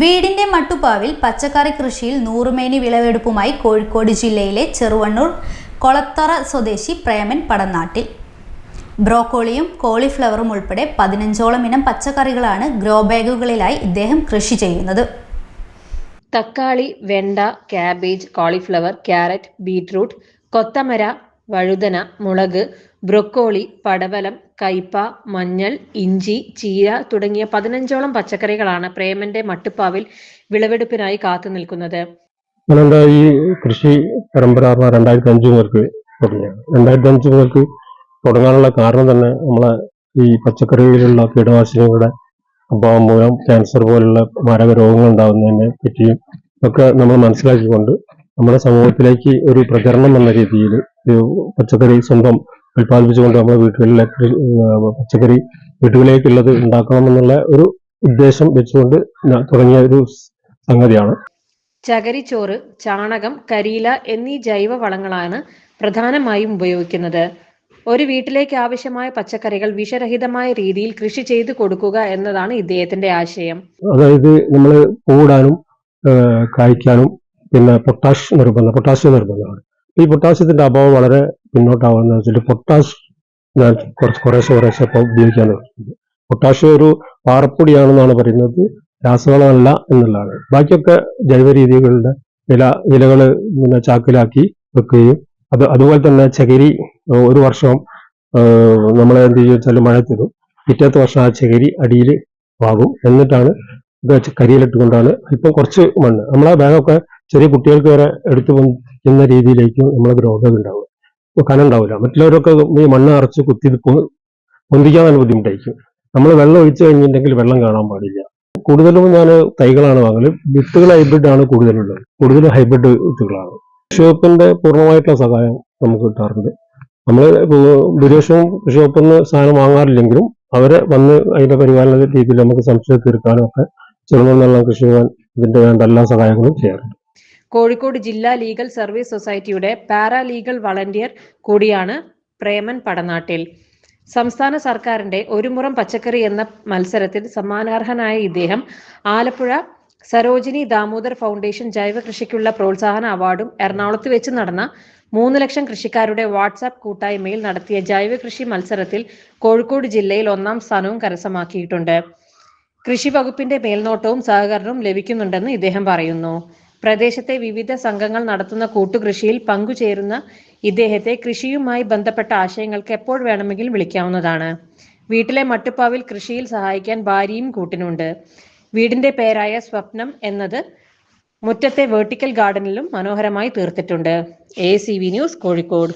വീടിന്റെ മട്ടുപ്പാവിൽ പച്ചക്കറി കൃഷിയിൽ നൂറുമേനി വിളവെടുപ്പുമായി കോഴിക്കോട് ജില്ലയിലെ ചെറുവണ്ണൂർ കൊളത്തറ സ്വദേശി പ്രേമൻ പടനാട്ടിൽ. ബ്രോക്കോളിയും കോളിഫ്ലവറും ഉൾപ്പെടെ പതിനഞ്ചോളം ഇനം പച്ചക്കറികളാണ് ഗ്രോ ബാഗുകളിലായി ഇദ്ദേഹം കൃഷി ചെയ്യുന്നത്. തക്കാളി വെണ്ട കാബേജ് കോളിഫ്ലവർ ക്യാരറ്റ് ബീറ്റ്റൂട്ട് കൊത്തമര വഴുതന മുളക് ബ്രൊക്കോളി പടവലം കയ്പ മഞ്ഞൾ ഇഞ്ചി ചീര തുടങ്ങിയ പതിനഞ്ചോളം പച്ചക്കറികളാണ് പ്രേമന്റെ മട്ടുപ്പാവിൽ വിളവെടുപ്പിനായി കാത്തു നിൽക്കുന്നത്. ഈ കൃഷി പരമ്പര രണ്ടായിരത്തി അഞ്ച് മുതൽക്ക് തുടങ്ങിയാണ് രണ്ടായിരത്തി അഞ്ച് മുതൽക്ക് തുടങ്ങാനുള്ള കാരണം തന്നെ നമ്മളെ ഈ പച്ചക്കറികളിലുള്ള കീടനാശിനികളുടെ അഭാവം മൂലം ക്യാൻസർ പോലുള്ള മാരക രോഗങ്ങൾ ഉണ്ടാകുന്നതിനെ പറ്റിയും ഒക്കെ നമ്മൾ മനസ്സിലാക്കിക്കൊണ്ട് നമ്മുടെ സമൂഹത്തിലേക്ക് ഒരു പ്രചരണം എന്ന രീതിയിൽ പച്ചക്കറി സ്വന്തം ഉൽപ്പാദിപ്പിച്ചുകൊണ്ട് നമ്മുടെ വീടുകളിലെ പച്ചക്കറി വീടുകളിലേക്കുള്ളത് ഉണ്ടാക്കണമെന്നുള്ള ഒരു ഉദ്ദേശം വെച്ചുകൊണ്ട് തുടങ്ങിയ ഒരു സംഗതിയാണ്. ചകരിച്ചോറ് ചാണകം കരിയില എന്നീ ജൈവ വളങ്ങളാണ് പ്രധാനമായും ഉപയോഗിക്കുന്നത്. ഒരു വീട്ടിലേക്ക് ആവശ്യമായ പച്ചക്കറികൾ വിഷരഹിതമായ രീതിയിൽ കൃഷി ചെയ്ത് കൊടുക്കുക എന്നതാണ് ഇദ്ദേഹത്തിന്റെ ആശയം. അതായത് നമ്മൾ പൂടാനും കായ്ക്കാനും പിന്നെ പൊട്ടാഷ് നിർബന്ധം പൊട്ടാഷ്യം നിർബന്ധമാണ് ഈ പൊട്ടാഷ്യത്തിന്റെ അഭാവം വളരെ പിന്നോട്ടാവുന്ന വെച്ചിട്ട് പൊട്ടാഷ് ഞാൻ കുറച്ച് കുറേശ്ശെ കുറേശ്ശെ ഇപ്പോൾ ഉപയോഗിക്കാൻ തുടങ്ങിയിട്ടുണ്ട് പൊട്ടാഷ്യം ഒരു പാറപ്പൊടിയാണെന്നാണ് പറയുന്നത് രാസവളമല്ല എന്നുള്ളതാണ്. ബാക്കിയൊക്കെ ജൈവ രീതികളുടെ വില വിലകൾ പിന്നെ ചാക്കിലാക്കി വെക്കുകയും അത് അതുപോലെ തന്നെ ചകിരി ഒരു വർഷം നമ്മൾ എന്ത് ചെയ്യുക വെച്ചാൽ തരും. പിറ്റേത്തെ വർഷം ആ ചകിരി അടിയിൽ വാകും. എന്നിട്ടാണ് ഇത് വെച്ച് കരിയിലിട്ടുകൊണ്ടാണ് ഇപ്പം കുറച്ച് മണ്ണ്. നമ്മളെ ബാഗൊക്കെ ചെറിയ കുട്ടികൾക്ക് വരെ എടുത്തു പോകുന്ന രീതിയിലേക്ക് നമ്മളെ രോഗം ഉണ്ടാവുക ഇപ്പൊ കനം ഉണ്ടാവില്ല. മറ്റുള്ളവരൊക്കെ ഈ മണ്ണ് അറച്ച് കുത്തി പൊന്തിക്കാൻ നല്ല ബുദ്ധിമുട്ടായിരിക്കും. നമ്മൾ വെള്ളം ഒഴിച്ചു കഴിഞ്ഞിട്ടുണ്ടെങ്കിൽ വെള്ളം കാണാൻ പാടില്ല. കൂടുതലും ഞാൻ തൈകളാണ് വാങ്ങൽ. വിത്തുകൾ ഹൈബ്രിഡ് ആണ് കൂടുതലുള്ളത്. കൂടുതലും ഹൈബ്രിഡ് വിത്തുകളാണ്. കൃഷിവകുപ്പിന്റെ പൂർണമായിട്ടുള്ള സഹായം നമുക്ക് കിട്ടാറുണ്ട്. നമ്മൾ ദുരേഷവും കൃഷിവകുപ്പിൽ നിന്ന് സാധനം വാങ്ങാറില്ലെങ്കിലും അവരെ വന്ന് അതിന്റെ പരിപാലന രീതിയിൽ നമുക്ക് സംശയം തീർക്കാനും ഒക്കെ ചെറുതെന്നുള്ള കൃഷി ഇതിന്റെ വേണ്ട എല്ലാ സഹായങ്ങളും ചെയ്യാറുണ്ട്. കോഴിക്കോട് ജില്ലാ ലീഗൽ സർവീസ് സൊസൈറ്റിയുടെ പാരാ ലീഗൽ വളണ്ടിയർ കൂടിയാണ് പ്രേമൻ പടനാട്ടിൽ. സംസ്ഥാന സർക്കാരിന്റെ ഒരു മുറം പച്ചക്കറി എന്ന മത്സരത്തിൽ സമ്മാനാർഹനായ ഇദ്ദേഹം ആലപ്പുഴ സരോജിനി ദാമോദർ ഫൗണ്ടേഷൻ ജൈവ കൃഷിക്കുള്ള പ്രോത്സാഹന അവാർഡും എറണാകുളത്ത് വെച്ച് നടന്ന മൂന്ന് ലക്ഷം കൃഷിക്കാരുടെ വാട്സാപ്പ് കൂട്ടായ്മയിൽ നടത്തിയ ജൈവ കൃഷി മത്സരത്തിൽ കോഴിക്കോട് ജില്ലയിൽ ഒന്നാം സ്ഥാനവും കരസ്ഥമാക്കിയിട്ടുണ്ട്. കൃഷി വകുപ്പിന്റെ മേൽനോട്ടവും സഹകരണവും ലഭിക്കുന്നുണ്ടെന്ന് ഇദ്ദേഹം പറയുന്നു. പ്രദേശത്തെ വിവിധ സംഘങ്ങൾ നടത്തുന്ന കൂട്ടുകൃഷിയിൽ പങ്കുചേരുന്ന ഇദ്ദേഹത്തെ കൃഷിയുമായി ബന്ധപ്പെട്ട ആശയങ്ങൾക്ക് എപ്പോൾ വേണമെങ്കിലും വിളിക്കാവുന്നതാണ്. വീട്ടിലെ മട്ടുപ്പാവിൽ കൃഷിയിൽ സഹായിക്കാൻ ഭാര്യയും കൂട്ടിനുണ്ട്. വീടിന്റെ പേരായ സ്വപ്നം എന്നത് മുറ്റത്തെ വേർട്ടിക്കൽ ഗാർഡനിലും മനോഹരമായി തീർത്തിട്ടുണ്ട്. A C V news Kozhikode.